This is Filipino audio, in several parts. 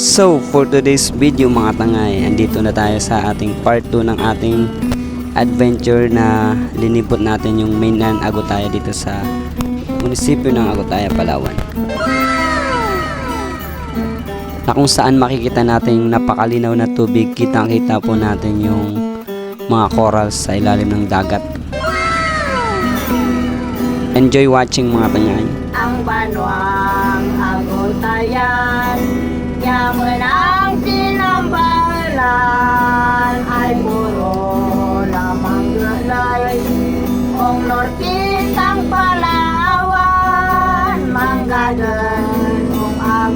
So, for today's video mga tangay, andito na tayo sa ating part 2 ng ating adventure na linipot natin yung mainland Agutaya dito sa munisipyo ng Agutaya, Palawan. Na kung saan makikita natin yung napakalinaw na tubig, kitang-kita po natin yung mga corals sa ilalim ng dagat. Enjoy watching mga tangay. Ang banwa.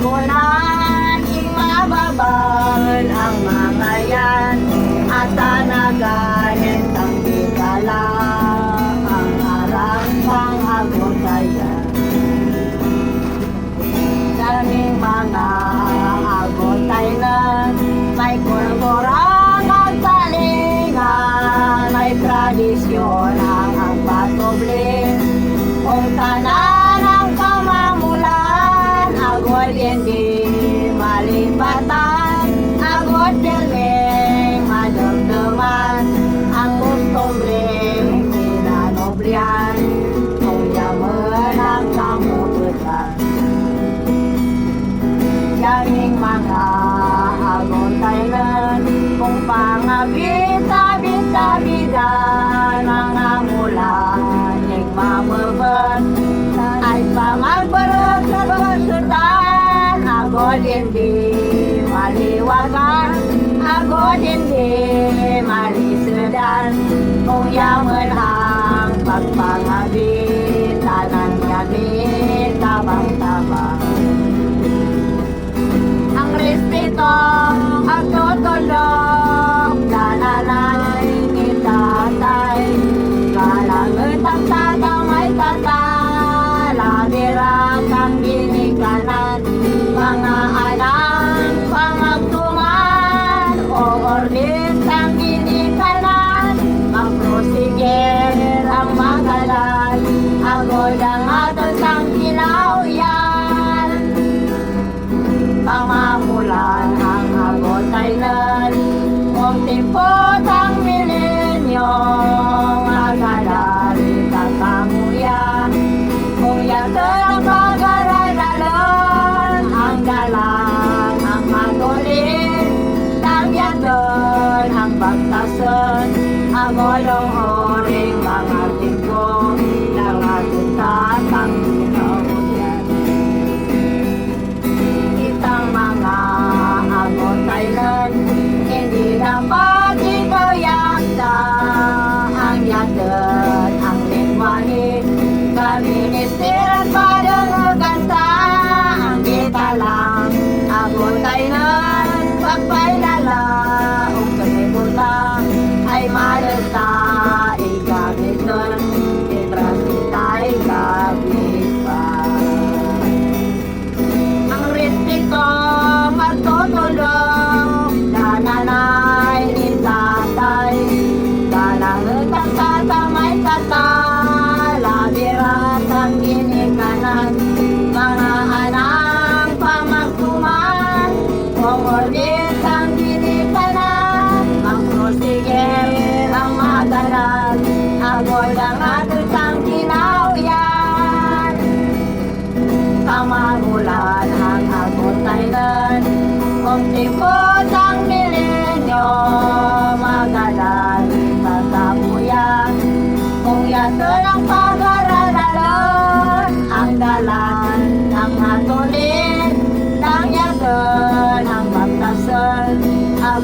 mo na imababan ang mga yan at tanagan. kurban Ay paman berkeruh sultan Aku dindi mari wakan Aku sedan my love. Ang likod ng milenyo, magalan tatapuyan. Kung yato ng pag-aralan, ang dalan ng hatulin, ng yato ng magtasan, ang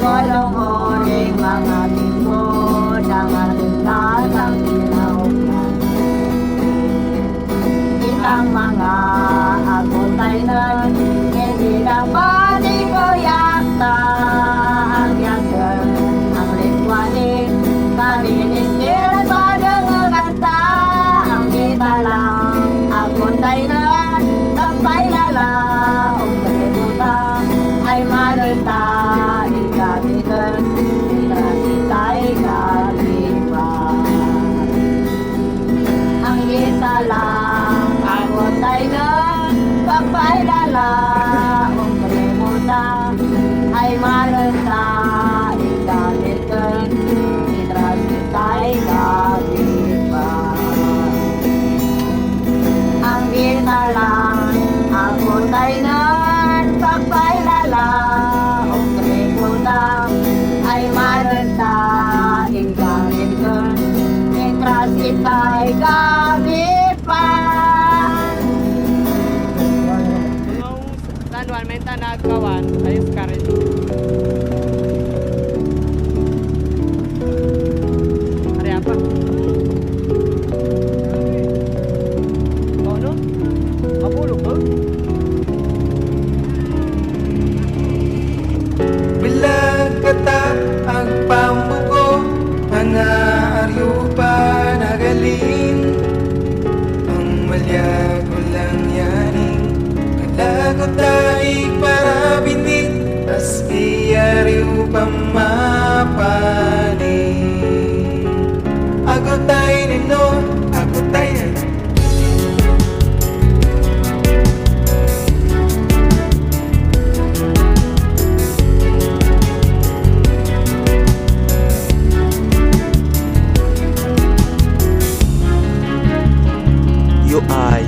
回来了。Olha esse cara aí. Yo ay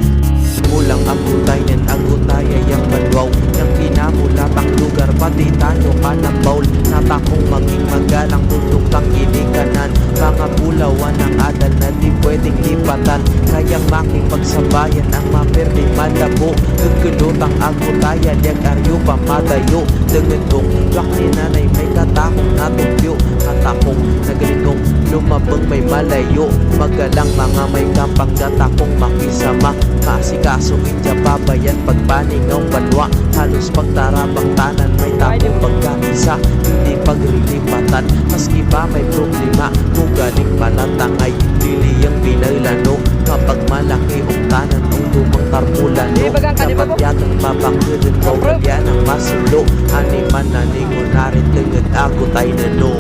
Mulang agutay nen agutaya yang balwaw Yang pinamula pang lugar. Pati tayo kanang baul Natakong maging magalang tutok kang Mga bulawan ang adal na di pwedeng lipatan Kayang makipagsabayan ang maperdi malabo Gagulutang agutaya yang aryo pa madayo. Dengedong lak ni nanay may katakong natugyo. Katakong nagalingong lumabang may malayo. Magalang mga may kampang gatakong makisama. Masikaso inja babayan pagpaningaw balwa. Halos pagtarabang tanan may tapong pagkamisa Hindi paglilipatan Maski pa may problema Kung galing palatangay Dili ang pinailano Kapag malaki ang tanan Ang lumang tarpulan Di ba gang kanima po? Kapag babangkudin ko. Kalyan ang masulo Animan na ningon narin Lengit ako tayo na no